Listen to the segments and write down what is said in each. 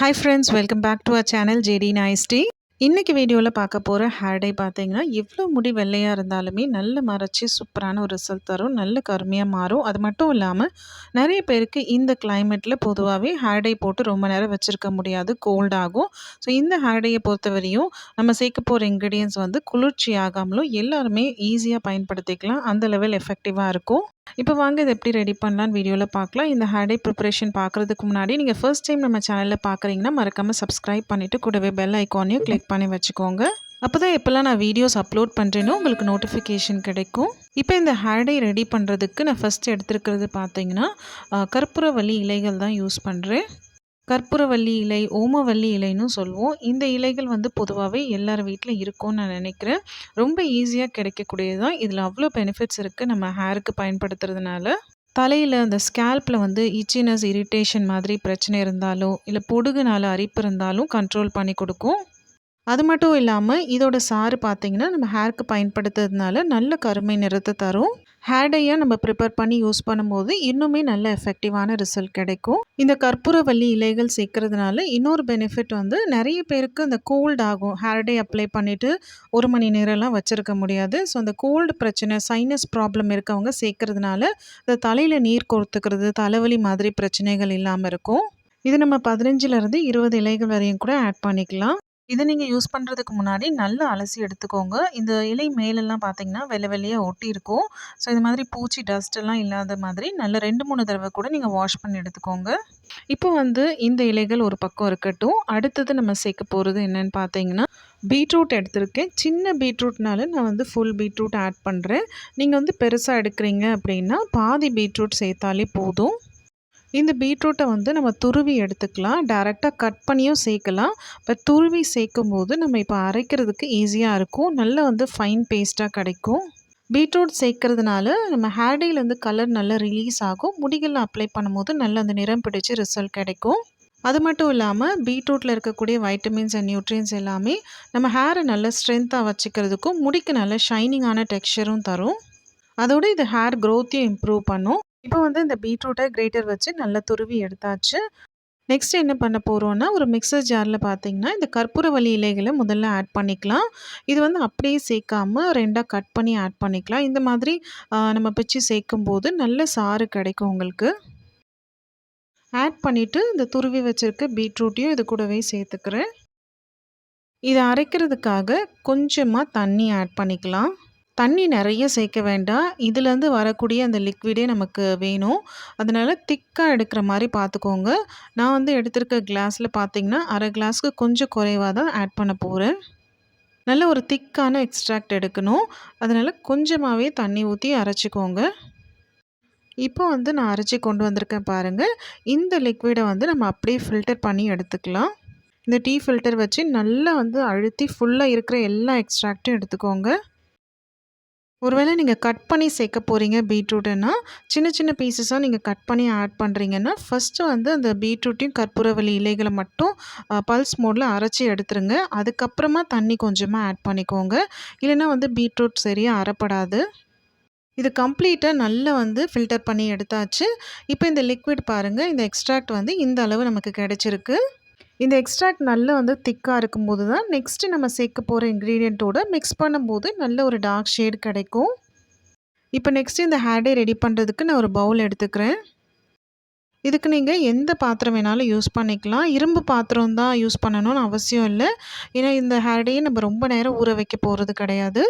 Hi friends welcome back to a channel JD நாய்ஸ்டி இன்றைக்கி வீடியோவில் பார்க்க போகிற ஹேர் டே பார்த்தீங்கன்னா எவ்வளோ முடி வெள்ளையாக இருந்தாலுமே நல்ல மறைச்சி சூப்பரான ஒரு ரிசல்ட் தரும் நல்ல கருமையாக மாறும். அது மட்டும் இல்லாமல் நிறைய பேருக்கு இந்த கிளைமேட்டில் பொதுவாகவே ஹேர் டே போட்டு ரொம்ப நேரம் வச்சுருக்க முடியாது கோல்ட் ஆகும். ஸோ இந்த ஹேர் டையை பொறுத்தவரையும் நம்ம சேர்க்க போகிற இன்க்ரீடியன்ஸ் வந்து குளிர்ச்சி ஆகாமலும் எல்லாருமே ஈஸியாக பயன்படுத்திக்கலாம். அந்த லெவல் எஃபெக்டிவாக இருக்கும். இப்போ வாங்க இதை எப்படி ரெடி பண்ணலான்னு வீடியோவில் பார்க்கலாம். இந்த ஹேடை ப்ரிப்பரேஷன் பார்க்குறதுக்கு முன்னாடி நீங்கள் ஃபர்ஸ்ட் டைம் நம்ம சேனலில் பார்க்குறீங்கன்னா மறக்காமல் சப்ஸ்கிரைப் பண்ணிவிட்டு கூடவே பெல் ஐக்கானையும் கிளிக் பண்ணி வச்சுக்கோங்க. அப்போ தான் எப்போல்லாம் நான் வீடியோஸ் அப்லோட் பண்ணுறேனோ உங்களுக்கு நோட்டிஃபிகேஷன் கிடைக்கும். இப்போ இந்த ஹேடை ரெடி பண்ணுறதுக்கு நான் ஃபஸ்ட்டு எடுத்துருக்கிறது பார்த்தீங்கன்னா கற்பூரவல்லி இலைகள் தான் யூஸ் பண்ணுறேன் கற்பூரவள்ளி இலை ஓமவல்லி இலைன்னு சொல்லுவோம். இந்த இலைகள் வந்து பொதுவாகவே எல்லார் வீட்டில் இருக்கும்னு நான் நினைக்கிறேன். ரொம்ப ஈஸியாக கிடைக்கக்கூடியது தான் இதில் அவ்வளோ பெனிஃபிட்ஸ் இருக்குது நம்ம ஹேருக்கு பயன்படுத்துறதுனால. தலையில் அந்த ஸ்கேல்பில் வந்து இச்சினஸ் இரிட்டேஷன் மாதிரி பிரச்சனை இருந்தாலும் இல்லை பொடுகுனால அரிப்பு இருந்தாலும் கண்ட்ரோல் பண்ணி கொடுக்கும். அது மட்டும் இல்லாமல் இதோட சாறு பார்த்திங்கன்னா நம்ம ஹேருக்கு பயன்படுத்துறதுனால நல்ல கருமை நிறத்தை தரும். ஹேர்டையாக நம்ம ப்ரிப்பேர் பண்ணி யூஸ் பண்ணும்போது இன்னுமே நல்ல எஃபெக்டிவான ரிசல்ட் கிடைக்கும். இந்த கற்பூரவல்லி இலைகள் சேர்க்கறதுனால இன்னொரு பெனிஃபிட் வந்து நிறைய பேருக்கு அந்த கோல்ட் ஆகும். ஹேர் டை அப்ளை பண்ணிவிட்டு ஒரு மணி நேரம்லாம் வச்சுருக்க முடியாது. ஸோ அந்த கோல்டு பிரச்சனை சைனஸ் ப்ராப்ளம் இருக்கவங்க சேர்க்கறதுனால இந்த தலையில் நீர் கொடுத்துக்கிறது தலைவலி மாதிரி பிரச்சனைகள் இல்லாமல் இருக்கும். இது நம்ம பதினஞ்சுலேருந்து இருபது இலைகள் வரையும் கூட ஆட் பண்ணிக்கலாம். இதை நீங்கள் யூஸ் பண்ணுறதுக்கு முன்னாடி நல்லா அலசி எடுத்துக்கோங்க. இந்த இலை மேலெல்லாம் பார்த்தீங்கன்னா வெள்ளை வெள்ளையாக ஒட்டி இருக்கும். ஸோ இது மாதிரி பூச்சி டஸ்ட்டெல்லாம் இல்லாத மாதிரி நல்ல ரெண்டு மூணு தடவை கூட நீங்கள் வாஷ் பண்ணி எடுத்துக்கோங்க. இப்போ வந்து இந்த இலைகள் ஒரு பக்கம் இருக்கட்டும். அடுத்தது நம்ம சேர்க்க போகிறது என்னென்னு பார்த்தீங்கன்னா பீட்ரூட் எடுத்திருக்கேன். சின்ன பீட்ரூட்னால நான் வந்து ஃபுல் பீட்ரூட் ஆட் பண்ணுறேன் நீங்கள் வந்து பெருசாக எடுக்கிறீங்க அப்படின்னா பாதி பீட்ரூட் சேர்த்தாலே போதும். இந்த பீட்ரூட்டை வந்து நம்ம துருவி எடுத்துக்கலாம். டேரெக்டாக கட் பண்ணியும் சேர்க்கலாம். பட் துருவி சேர்க்கும் போது நம்ம இப்போ அரைக்கிறதுக்கு ஈஸியாக இருக்கும். நல்லா வந்து ஃபைன் பேஸ்ட்டாக கிடைக்கும். பீட்ரூட் சேர்க்கறதுனால நம்ம ஹேர்டேலேருந்து கலர் நல்லா ரிலீஸ் ஆகும். முடிகளில் அப்ளை பண்ணும்போது நல்லா அந்த நிறம் பிடிச்சி ரிசல்ட் கிடைக்கும். அது மட்டும் இல்லாமல் பீட்ரூட்டில் இருக்கக்கூடிய வைட்டமின்ஸ் அண்ட் நியூட்ரியன்ஸ் எல்லாமே நம்ம ஹேரை நல்ல ஸ்ட்ரென்த்தாக வச்சுக்கிறதுக்கும் முடிக்கு நல்ல ஷைனிங்கான டெக்ஸ்சரும் தரும். அதோடு இது ஹேர் க்ரோத்தையும் இம்ப்ரூவ் பண்ணும். இப்போ வந்து இந்த பீட்ரூட்டை கிரேட்டர் வச்சு நல்லா துருவி எடுத்தாச்சு. நெக்ஸ்ட் என்ன பண்ண போகிறோன்னா ஒரு மிக்சர் ஜாரில் பார்த்தீங்கன்னா இந்த கற்பூரவள்ளி இலைகளை முதல்ல ஆட் பண்ணிக்கலாம். இது வந்து அப்படியே சேர்க்காமல் ரெண்டாக கட் பண்ணி ஆட் பண்ணிக்கலாம். இந்த மாதிரி நம்ம பிச்சு சேர்க்கும் போது நல்ல சாறு கிடைக்கும் உங்களுக்கு. ஆட் பண்ணிவிட்டு இந்த துருவி வச்சுருக்க பீட்ரூட்டையும் இது கூடவே சேர்த்துக்கிறேன். இதை அரைக்கிறதுக்காக கொஞ்சமாக தண்ணி ஆட் பண்ணிக்கலாம். தண்ணி நிறைய சேர்க்க வேண்டாம். இதுலேருந்து வரக்கூடிய அந்த லிக்விடே நமக்கு வேணும். அதனால் திக்காக எடுக்கிற மாதிரி பார்த்துக்கோங்க. நான் வந்து எடுத்திருக்க கிளாஸில் பார்த்திங்கன்னா அரை கிளாஸ்க்கு கொஞ்சம் குறைவாக தான் ஆட் பண்ண போகிறேன் நல்ல ஒரு திக்கான எக்ஸ்ட்ராக்ட் எடுக்கணும். அதனால் கொஞ்சமாகவே தண்ணி ஊற்றி அரைச்சிக்கோங்க. இப்போ வந்து நான் அரைச்சி கொண்டு வந்திருக்கேன் பாருங்கள் இந்த லிக்விடை வந்து நம்ம அப்படியே ஃபில்டர் பண்ணி எடுத்துக்கலாம். இந்த டீ ஃபில்டர் வச்சு நல்லா வந்து அழுத்தி ஃபுல்லாக இருக்கிற எல்லா எக்ஸ்ட்ராக்டும் எடுத்துக்கோங்க. ஒருவேளை நீங்கள் கட் பண்ணி சேர்க்க போகிறீங்க பீட்ரூட்டுன்னா சின்ன சின்ன பீசஸாக நீங்கள் கட் பண்ணி ஆட் பண்ணுறீங்கன்னா ஃபஸ்ட்டு வந்து அந்த பீட்ரூட்டையும் கற்பூரவள்ளி இலைகளை மட்டும் பல்ஸ் மோடில் அரைச்சி எடுத்துருங்க. அதுக்கப்புறமா தண்ணி கொஞ்சமாக ஆட் பண்ணிக்கோங்க. இல்லைன்னா வந்து பீட்ரூட் சரியாக அரைப்படாது. இது கம்ப்ளீட்டாக நல்லா வந்து ஃபில்டர் பண்ணி எடுத்தாச்சு. இப்போ இந்த லிக்விட் பாருங்கள் இந்த எக்ஸ்ட்ராக்ட் வந்து இந்த அளவு நமக்கு கிடச்சிருக்கு. இந்த எக்ஸ்ட்ராக்ட் நல்லா வந்து திக்காக இருக்கும்போது தான் நெக்ஸ்ட்டு நம்ம சேர்க்க போகிற இன்க்ரீடியண்ட்டோடு மிக்ஸ் பண்ணும்போது நல்ல ஒரு டார்க் ஷேட் கிடைக்கும். இப்போ நெக்ஸ்ட்டு இந்த ஹேர்டே ரெடி பண்ணுறதுக்கு நான் ஒரு பவுல் எடுத்துக்கிறேன். இதுக்கு நீங்கள் எந்த பாத்திரம் வேணாலும் யூஸ் பண்ணிக்கலாம். இரும்பு பாத்திரம் தான் யூஸ் பண்ணணும்னு அவசியம் இல்லை. ஏன்னா இந்த ஹேர்டையே நம்ம ரொம்ப நேரம் ஊற வைக்க போகிறது கிடையாது.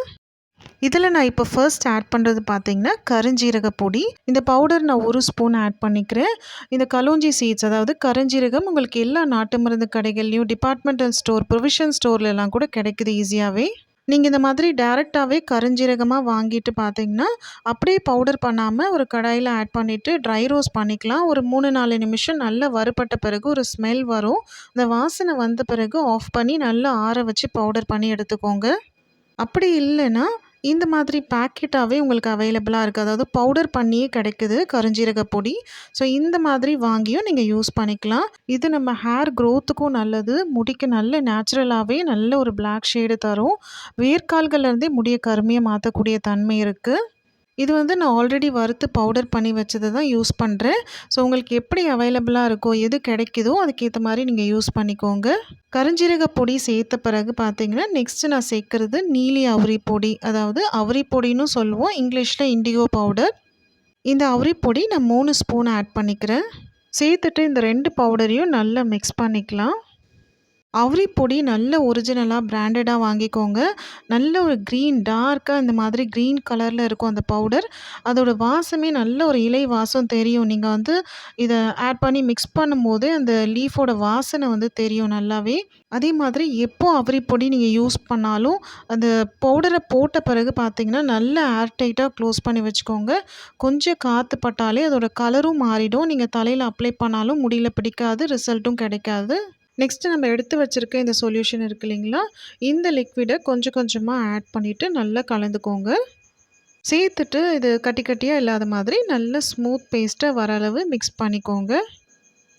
இதில் நான் இப்போ ஃபர்ஸ்ட் ஆட் பண்ணுறது பார்த்தீங்கன்னா கருஞ்சீரக பொடி இந்த பவுடர் நான் ஒரு ஸ்பூன் ஆட் பண்ணிக்கிறேன். இந்த கலோஞ்சி சீட்ஸ் அதாவது கருஞ்சீரகம் உங்களுக்கு எல்லா நாட்டு மருந்து கடைகள்லையும் டிபார்ட்மெண்டல் ஸ்டோர் ப்ரொவிஷன் ஸ்டோர்லலாம் கூட கிடைக்குது ஈஸியாகவே நீங்கள் இந்த மாதிரி டேரெக்டாகவே கருஞ்சீரகமாக வாங்கிட்டு பார்த்தீங்கன்னா அப்படியே பவுடர் பண்ணாமல் ஒரு கடாயில் ஆட் பண்ணிவிட்டு ட்ரை ரோஸ் பண்ணிக்கலாம். ஒரு மூணு நாலு நிமிஷம் நல்லா வறுபட்ட பிறகு ஒரு ஸ்மெல் வரும். அந்த வாசனை வந்த பிறகு ஆஃப் பண்ணி நல்லா ஆற வச்சு பவுடர் பண்ணி எடுத்துக்கோங்க. அப்படி இல்லைன்னா இந்த மாதிரி பேக்கெட்டாகவே உங்களுக்கு அவைலபிளாக இருக்குது அதாவது பவுடர் பண்ணியே கிடைக்குது கருஞ்சீரக பொடி. ஸோ இந்த மாதிரி வாங்கியும் நீங்கள் யூஸ் பண்ணிக்கலாம். இது நம்ம ஹேர் க்ரோத்துக்கும் நல்லது. முடிக்கு நல்ல நேச்சுரலாகவே நல்ல ஒரு பிளாக் ஷேடு தரும். வேர்க்கால்கள்லேருந்தே முடியை கருமையை மாற்றக்கூடிய தன்மை இருக்குது இது வந்து நான் ஆல்ரெடி வறுத்து பவுடர் பண்ணி வச்சதை தான் யூஸ் பண்ணுறேன் ஸோ உங்களுக்கு எப்படி அவைலபிளாக இருக்கோ எது கிடைக்குதோ அதுக்கேற்ற மாதிரி நீங்கள் யூஸ் பண்ணிக்கோங்க. கருஞ்சீரக பொடி சேர்த்த பிறகு பார்த்தீங்கன்னா நெக்ஸ்ட்டு நான் சேர்க்குறது நீலி அவுரி பொடி. அதாவது அவுரி பொடின்னு சொல்லுவோம் இங்கிலீஷில் இண்டிகோ பவுடர் இந்த அவுரி பொடி நான் மூணு ஸ்பூன் ஆட் பண்ணிக்கிறேன். சேர்த்துட்டு இந்த ரெண்டு பவுடரையும் நல்லா மிக்ஸ் பண்ணிக்கலாம். அவுரி பொடி நல்ல ஒரிஜினலாக பிராண்டடாக வாங்கிக்கோங்க. நல்ல ஒரு க்ரீன் டார்க்காக இந்த மாதிரி க்ரீன் கலரில் இருக்கும் அந்த பவுடர் அதோட வாசமே நல்ல ஒரு இலை வாசம் தெரியும். நீங்கள் வந்து இதை ஆட் பண்ணி மிக்ஸ் பண்ணும்போது அந்த லீஃபோட வாசனை வந்து தெரியும் நல்லாவே. அதே மாதிரி எப்போ அவுரி பொடி நீங்கள் யூஸ் பண்ணாலும் அந்த பவுடரை போட்ட பிறகு பார்த்தீங்கன்னா நல்ல ஏர்டைட்டாக க்ளோஸ் பண்ணி வச்சுக்கோங்க. கொஞ்சம் காற்று பட்டாலே அதோட கலரும் மாறிடும். நீங்கள் தலையில் அப்ளை பண்ணாலும் முடியல பிடிக்காது ரிசல்ட்டும் கிடைக்காது. நெக்ஸ்ட்டு நம்ம எடுத்து வச்சுருக்க இந்த சொல்யூஷன் இருக்கு இல்லைங்களா? இந்த லிக்விடை கொஞ்சம் கொஞ்சமாக ஆட் பண்ணிவிட்டு நல்லா கலந்துக்கோங்க. சேர்த்துட்டு இது கட்டி கட்டியாக இல்லாத மாதிரி நல்ல ஸ்மூத் பேஸ்ட்டாக வர அளவு மிக்ஸ் பண்ணிக்கோங்க.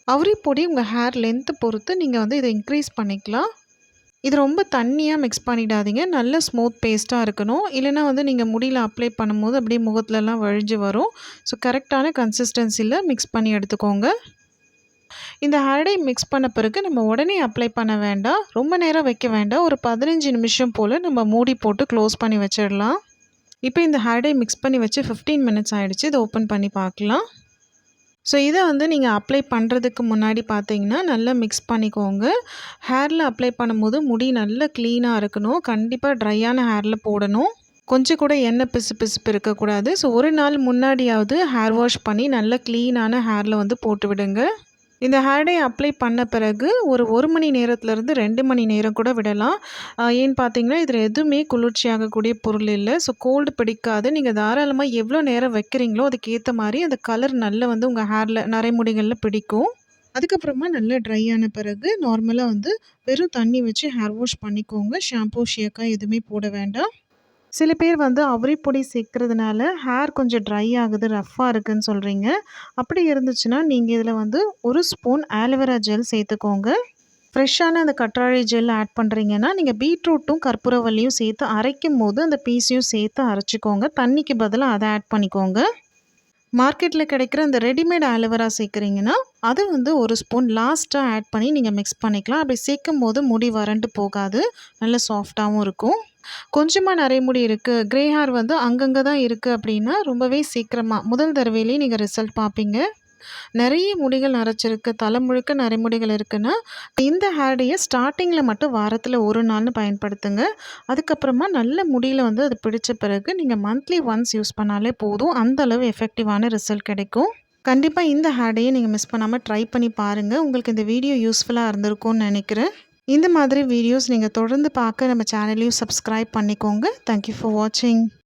அவரி பொடி உங்கள் ஹேர் லென்த்து பொறுத்து நீங்கள் வந்து இதை இன்க்ரீஸ் பண்ணிக்கலாம். இது ரொம்ப தண்ணியாக மிக்ஸ் பண்ணிடாதீங்க. நல்ல ஸ்மூத் பேஸ்ட்டாக இருக்கணும். இல்லைனா வந்து நீங்கள் முடியில் அப்ளை பண்ணும்போது அப்படியே முகத்துலலாம் வழிஞ்சு வரும். ஸோ கரெக்டான கன்சிஸ்டன்சியில் மிக்ஸ் பண்ணி எடுத்துக்கோங்க. இந்த ஹேர் மிக்ஸ் பண்ண பிறகு நம்ம உடனே அப்ளை பண்ண வேண்டாம். ரொம்ப நேரம் வைக்க வேண்டாம். ஒரு பதினஞ்சு நிமிஷம் போல் நம்ம மூடி போட்டு க்ளோஸ் பண்ணி வச்சிடலாம். இப்போ இந்த ஹேர் மிக்ஸ் பண்ணி வச்சு ஃபிஃப்டீன் மினிட்ஸ் ஆகிடுச்சு இதை ஓப்பன் பண்ணி பார்க்கலாம். ஸோ இதை வந்து நீங்கள் அப்ளை பண்ணுறதுக்கு முன்னாடி பார்த்தீங்கன்னா நல்லா மிக்ஸ் பண்ணிக்கோங்க. ஹேரில் அப்ளை பண்ணும்போது முடி நல்லா க்ளீனாக இருக்கணும். கண்டிப்பாக ட்ரையான ஹேரில் போடணும். கொஞ்சம் கூட எண்ணெய் பிசு பிசுப்பு இருக்கக்கூடாது. ஸோ ஒரு நாள் முன்னாடியாவது ஹேர் வாஷ் பண்ணி நல்லா க்ளீனான ஹேரில் வந்து போட்டு விடுங்க. இந்த ஹேர் டை அப்ளை பண்ண பிறகு ஒரு ஒரு மணி நேரத்துலேருந்து ரெண்டு மணி நேரம் கூட விடலாம். ஏன்னு பார்த்தீங்கன்னா இதில் எதுவுமே குளிர்ச்சி ஆகக்கூடிய பொருள் இல்லை. ஸோ கோல்டு பிடிக்காது. நீங்கள் தாராளமாக எவ்வளோ நேரம் வைக்கிறீங்களோ அதுக்கேற்ற மாதிரி அந்த கலர் நல்லா வந்து உங்கள் ஹேரில் நரைமுடிகளில் பிடிக்கும். அதுக்கப்புறமா நல்லா ட்ரை ஆன பிறகு நார்மலாக வந்து வெறும் தண்ணி வச்சு ஹேர் வாஷ் பண்ணிக்கோங்க. ஷாம்பூ ஷேக்காக எதுவுமே போட வேண்டாம். சில பேர் வந்து அவரி பொடி சேர்க்கறதுனால ஹேர் கொஞ்சம் ட்ரை ஆகுது ரஃப்பாக இருக்குதுன்னு சொல்கிறீங்க அப்படி இருந்துச்சுன்னா நீங்கள் இதில் வந்து ஒரு ஸ்பூன் ஆலோவேரா ஜெல் சேர்த்துக்கோங்க. ஃப்ரெஷ்ஷான அந்த கற்றாழை ஜெல் ஆட் பண்ணுறீங்கன்னா நீங்கள் பீட்ரூட்டும் கற்பூரவல்லியும் சேர்த்து அரைக்கும் போது அந்த பீஸையும் சேர்த்து அரைச்சிக்கோங்க. தண்ணிக்கு பதிலாக அதை ஆட் பண்ணிக்கோங்க. மார்க்கெட்டில் கிடைக்கிற அந்த ரெடிமேட் ஆலோவேரா சேர்க்குறீங்கன்னா அது வந்து ஒரு ஸ்பூன் லாஸ்ட்டாக ஆட் பண்ணி நீங்கள் மிக்ஸ் பண்ணிக்கலாம். அப்படி சேர்க்கும் போது முடி வறண்டு போகாது. நல்ல சாஃப்டாகவும் இருக்கும். கொஞ்சமாக நரைமுடி இருக்குது க்ரே ஹேர் வந்து அங்கங்கே தான் இருக்குது அப்படின்னா ரொம்பவே சீக்கிரமாக முதல் தடவையிலேயே நீங்கள் ரிசல்ட் பார்ப்பீங்க. நிறைய முடிகள் நரைச்சிருக்கு. தலை முழுக்க நரைமுடிகள் இருக்குன்னா இந்த ஹேர்டையை ஸ்டார்டிங்கில் மட்டும் வாரத்தில் ஒரு நாள்னு பயன்படுத்துங்க. அதுக்கப்புறமா நல்ல முடியில் வந்து அது பிடிச்ச பிறகு நீங்கள் மந்த்லி ஒன்ஸ் யூஸ் பண்ணாலே போதும். அந்தளவு எஃபெக்டிவான ரிசல்ட் கிடைக்கும். கண்டிப்பாக இந்த ஹேர்டையை நீங்கள் மிஸ் பண்ணாமல் ட்ரை பண்ணி பாருங்கள் உங்களுக்கு இந்த வீடியோ யூஸ்ஃபுல்லாக இருந்திருக்கும்னு நினைக்கிறேன். இந்த மாதிரி வீடியோஸ் நீங்கள் தொடர்ந்து பார்க்க நம்ம சேனலையும் சப்ஸ்கிரைப் பண்ணிக்கோங்க. தேங்க்யூ ஃபார் வாட்சிங்